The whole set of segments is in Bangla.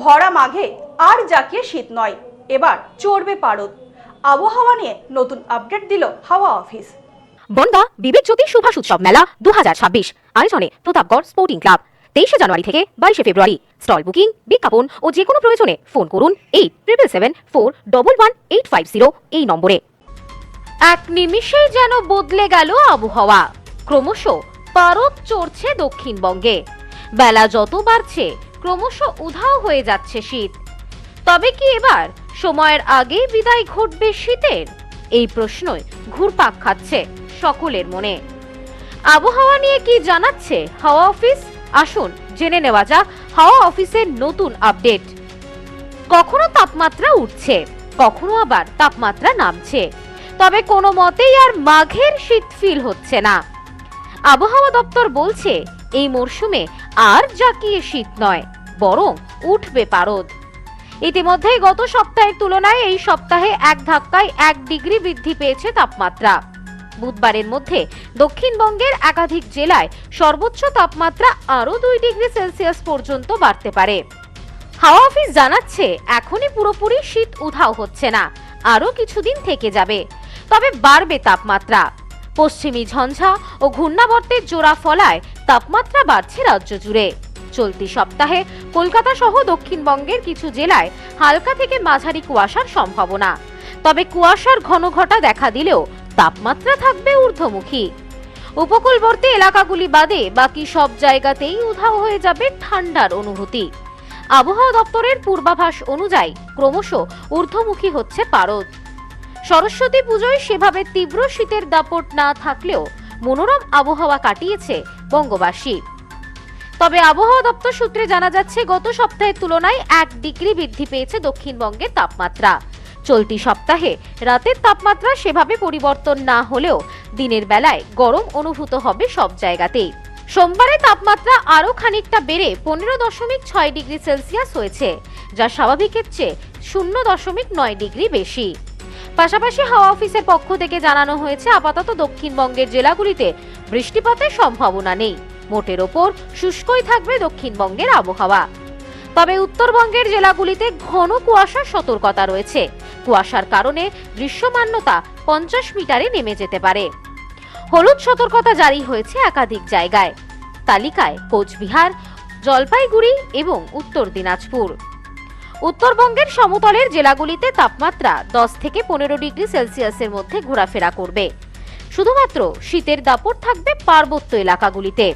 ভরা মাঘে আর জাকিয়ে শীত নয়। এবার চড়বে পারদ। আবহাওয়া নিয়ে নতুন আপডেট দিল হাওয়া অফিস। বনগা বিবেক জ্যোতি সুভাষ উৎসব মেলা দু আয়োজনে প্রতাপগড় স্পোর্টিং ক্লাব তেইশে জানুয়ারি থেকে বাইশে ফেব্রুয়ারি। স্টল বুকিং বিজ্ঞাপন ও যে কোনো প্রয়োজনে ফোন করুন eight triple seven four double one eight five zero এই নম্বরে। এক নিমিষেই যেন বদলে গেল আবহাওয়া। ক্রমশ পারদ চড়ছে দক্ষিণবঙ্গে। বেলা যত বাড়ছে ক্রমশ উধাও হয়ে যাচ্ছে শীত। তবে কি এবার সময়ের আগেই বিদায় ঘটবে শীতের? এই প্রশ্নই ঘুরপাক খাচ্ছে সকলের মনে। আবহাওয়া নিয়ে কি জানাচ্ছে হাওয়া অফিস? আসুন, জেনে নেওয়া যাক হাওয়া অফিসের নতুন আপডেট। কখনো তাপমাত্রা উঠছে, কখনো আবার তাপমাত্রা নামছে। তবে কোনো মতেই আর মাঘের শীত ফিল হচ্ছে না। আবহাওয়া দপ্তর বলছে, এই মরশুমে আর জাকিয়ে শীত নয়। বরং উঠবে পারদ। ইতিমধ্যেই গত সপ্তাহের তুলনায় এই সপ্তাহে এক ধাক্কায় এক ডিগ্রি বৃদ্ধি পেয়েছে তাপমাত্রা। বুধবারের মধ্যে দক্ষিণবঙ্গের একাধিক জেলায় সর্বোচ্চ তাপমাত্রা আরও দুই ডিগ্রি সেলসিয়াস পর্যন্ত বাড়তে পারে। হাওয়া অফিস জানাচ্ছে, এখনই পুরোপুরি শীত উধাও হচ্ছে না, আরও কিছুদিন থেকে যাবে, তবে বাড়বে তাপমাত্রা। পশ্চিমী ঝঞ্ঝা ও ঘূর্ণাবর্তের জোড়া ফলায় তাপমাত্রা বাড়ছে রাজ্য জুড়ে। চলতি সপ্তাহে কলকাতা সহ দক্ষিণবঙ্গের কিছু জেলায় হালকা থেকে মাঝারি কুয়াশার সম্ভাবনা। তবে কুয়াশার ঘন ঘটা দেখা দিলেও তাপমাত্রা থাকবে ঊর্ধ্বমুখী। উপকূলবর্তী এলাকাগুলি বাদে বাকি সব জায়গাতেই উধাও হয়ে যাবে ঠান্ডার অনুভূতি। আবহাওয়া দপ্তরের পূর্বাভাস অনুযায়ী ক্রমশ ঊর্ধ্বমুখী হচ্ছে পারদ। সরস্বতী পুজোয় সেভাবে তীব্র শীতের দাপট না থাকলেও মনোরম আবহাওয়া কাটিয়েছে বঙ্গবাসী। তবে আবহাওয়া দপ্তর সূত্রে জানা যাচ্ছে, গত সপ্তাহের তুলনায় এক ডিগ্রি বৃদ্ধি পেয়েছে দক্ষিণবঙ্গের তাপমাত্রা। চলতি সপ্তাহে রাতের তাপমাত্রা সেভাবে পরিবর্তন না হলেও দিনের বেলায় গরম অনুভূত হবে সব জায়গাতেই। সোমবারে তাপমাত্রা আরও খানিকটা বেড়ে পনেরো দশমিক ছয় ডিগ্রি সেলসিয়াস হয়েছে, যা স্বাভাবিকের চেয়ে শূন্য দশমিক নয় ডিগ্রি বেশি। পাশাপাশি হাওয়া অফিসের পক্ষ থেকে জানানো হয়েছে, আপাতত দক্ষিণবঙ্গের জেলাগুলিতে বৃষ্টিপাতের সম্ভাবনা নেই। মোটের ওপর শুষ্কই থাকবে দক্ষিণবঙ্গের আবহাওয়া। তবে উত্তরবঙ্গের জেলাগুলিতে ঘন কুয়াশার সতর্কতা রয়েছে। কুয়াশার কারণে দৃশ্যমান্যতা পঞ্চাশ মিটারে নেমে যেতে পারে। হলুদ সতর্কতা জারি হয়েছে একাধিক জায়গায়। তালিকায় কোচবিহার, জলপাইগুড়ি এবং উত্তর দিনাজপুর। উত্তরবঙ্গের সমতলের জেলাগুলিতে তাপমাত্রা দশ থেকে পনেরো ডিগ্রি সেলসিয়াসের মধ্যে ঘোরাফেরা করবে। শুধুমাত্র শীতের দাপট থাকবে পার্বত্য এলাকাগুলিতে।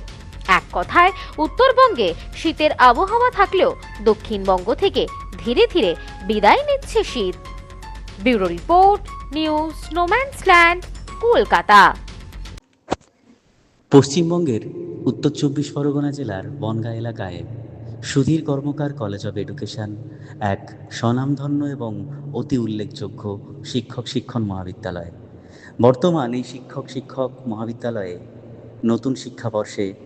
এক কথায়, উত্তরবঙ্গে শীতের আবহাওয়া থাকলেও দক্ষিণবঙ্গ থেকে ধীরে ধীরে বিদায় নিচ্ছে শীত। Bureau report, news snowman's land, Kolkata. পশ্চিমবঙ্গের উত্তর চব্বিশ পরগনা জেলার বনগাঁ এলাকায় Sudhir Karmakar college of education এক স্বনামধন্য এবং অতি উল্লেখযোগ্য শিক্ষক শিক্ষণ মহাবিদ্যালয়। বর্তমান এই শিক্ষক শিক্ষক মহাবিদ্যালয়ে নতুন শিক্ষাবর্ষে